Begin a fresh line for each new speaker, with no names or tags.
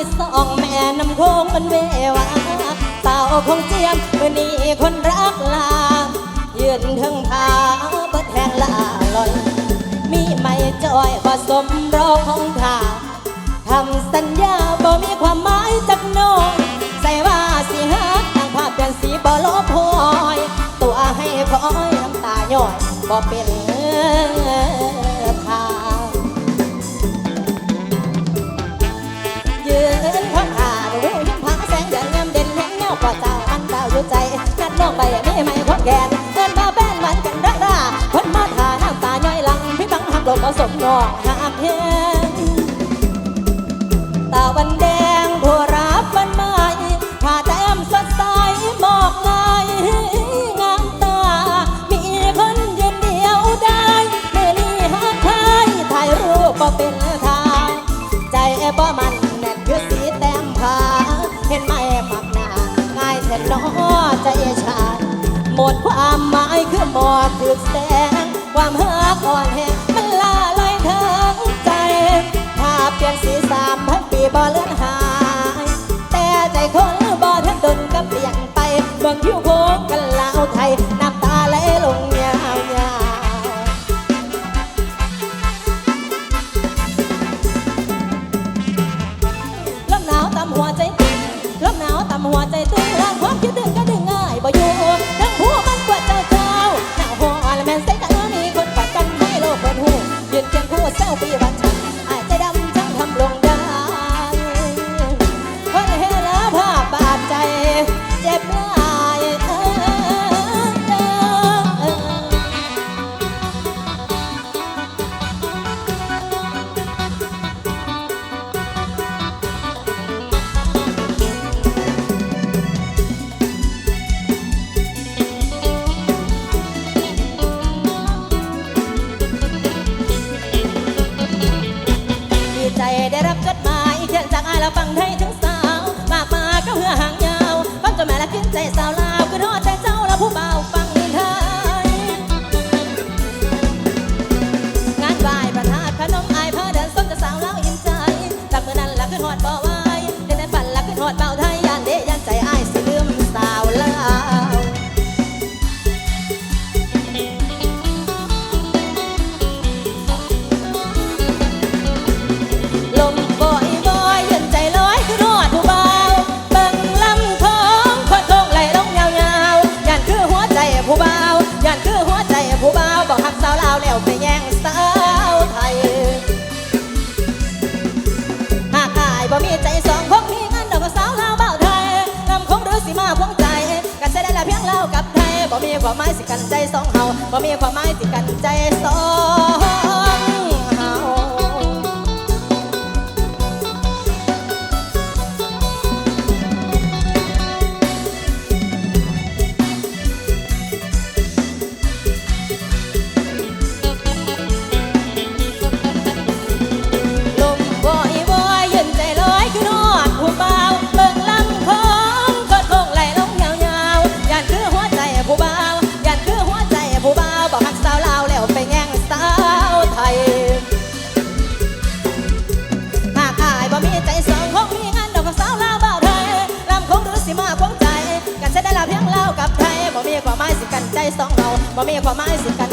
ที่สองแม่น้ำโค้งมันเววาเต่าของเจียมเมื่นี้คนรักลายืนทั้ง
ทาเปิดแหงลาลอยมีไม่จอยผสมรอของทาทำสัญญาบ่มีความหมายจักน้องใส่ว่าสีหักต่างภาพเป็นสีบ่ลบพอย ตัวให้คอยน้ำตาย่อยบ่เป็น องไปมีไม่คนแก่เงินมาแป้นมันกันรักราคนมาทาน้ำตาย่อยหลังพี่บังหักลงผสมนองหักแหงตาวันเดง ดความหมายคือหมอกคือแสง ความเฮอกอ่อนแหงมันลาลอยเทิงใจภาพเปลี่ยนสีสามพันปีบ่เลือนหาย แต่ใจคนบ่ทันดนก็เปลี่ยนไปเบิ่งผิวโบกกันลาวไทยน้ำตาไหลลงยาวยาลมหนาวตำหัวใจลมหนาวตำหัวใจตื้ place พวงใจกันใจได้ละเพียงเล่ากับไทยบ่มีความหมายสิกันใจสองเฮาบ่มีความหมายสิกันใจสอง
好嘛！